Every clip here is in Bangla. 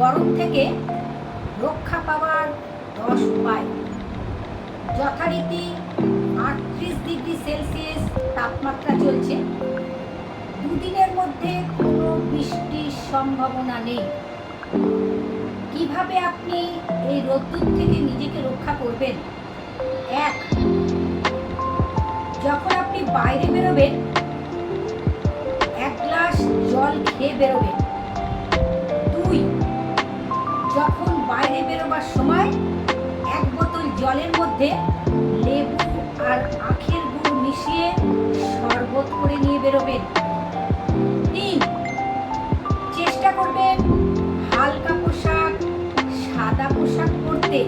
গরম থেকে রক্ষা পাওয়ার দশ উপায়। যথারীতি আটত্রিশ ডিগ্রি সেলসিয়াস তাপমাত্রা চলছে। দুদিনের মধ্যে কোনো বৃষ্টির সম্ভাবনা নেই। কীভাবে আপনি এই রোদ্দুর থেকে নিজেকে রক্ষা করবেন? এক, যখন আপনি বাইরে বেরোবেন, এক গ্লাস জল খেয়ে বেরোবেন। বাইরে বেরোবার সময় এক বোতল জলের মধ্যে লেবু আর আখের গুড় মিশিয়ে শরবত করে নিয়ে বেরোবেন। তিন, চেষ্টা করবেন হালকা পোশাক, সাদা পোশাক পরতে।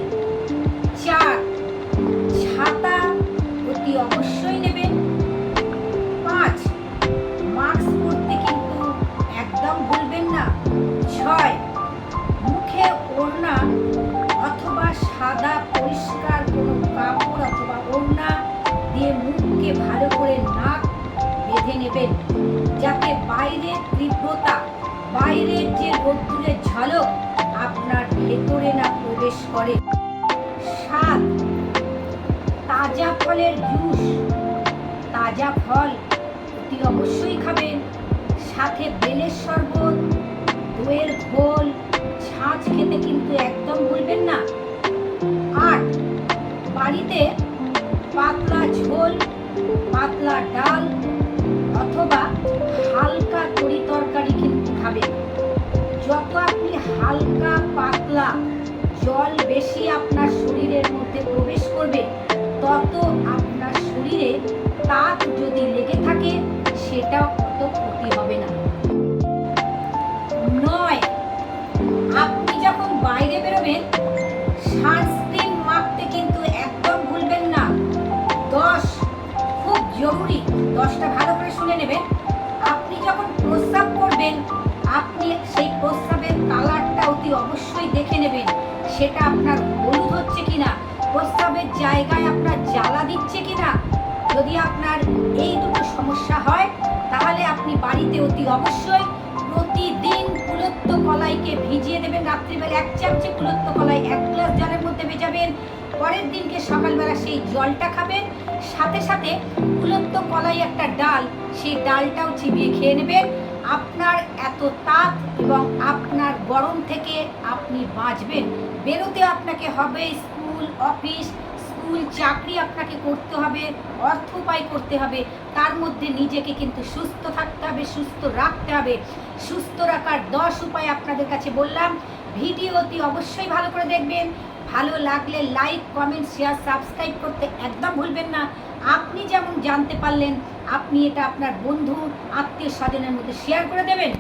বাইরের তীব্রতা, বাইরের যে রোদ্দুরের ঝলক আপনার ভেতরে না প্রবেশ করে। সাত তাজা ফলের জুস, তাজা ফল অতি অবশ্যই খাবেন। সাথে বেলের শরবত, দইয়ের ঘোল, ছাঁচ খেতে কিন্তু একদম ভুলবেন না। আট বাড়িতে পাতলা ঝোল, পাতলা ডাল অথবা হালকা তরি তরকারি কিন্তু খাবেন। যত আপনি হালকা পাতলা জল বেশি আপনার শরীরের মধ্যে প্রবেশ করবে, তত আপনার শরীরে তাপ যদি লেগে থাকে, সেটা অত ক্ষতি হবে না। নয়, আপনি যখন বাইরে বেরোবেন, সানস্ক্রিন মাখতে কিন্তু একদম ভুলবেন না। দশ, খুব জরুরি দশটা সেটা আপনার হলুদ হচ্ছে কিনা? প্রস্তাবের জায়গায় আপনার জ্বালা দিচ্ছে কিনা? যদি আপনার এই দুটো সমস্যা হয়, তাহলে আপনি বাড়িতে অতি অবশ্যই প্রতিদিন কুলত্ব কলাইকে ভিজিয়ে দেবেন। রাত্রিবেলা এক চামচে কুলত্ব কলাই এক গ্লাস জলের মধ্যে ভেজাবেন। পরের দিনকে সকালবেলা সেই জলটা খাবেন। সাথে সাথে কুলত্ব কলাই একটা ডাল, সেই ডালটাও চিবিয়ে খেয়ে নেবেন। আপনার এত তাপ এবং আপনার গরম থেকে আপনি বাঁচবেন। বেরোতে আপনাকে হবে স্কুল, অফিস, স্কুল, চাকরি আপনাকে করতে হবে, অর্থ উপায় করতে হবে। তার মধ্যে নিজেকে কিন্তু সুস্থ থাকতে হবে, সুস্থ রাখতে হবে। সুস্থ রাখার দশ উপায় আপনাদের কাছে বললাম। ভিডিও অতি অবশ্যই ভালো করে দেখবেন। ভালো লাগলে লাইক, কমেন্ট শেয়ার সাবস্ক্রাইব করতে একদম ভুলবেন না। আপনি যেমন জানতে পারলেন আপনি এটা আপনার বন্ধু আত্মীয় স্বজনের মধ্যে শেয়ার করে দেবেন।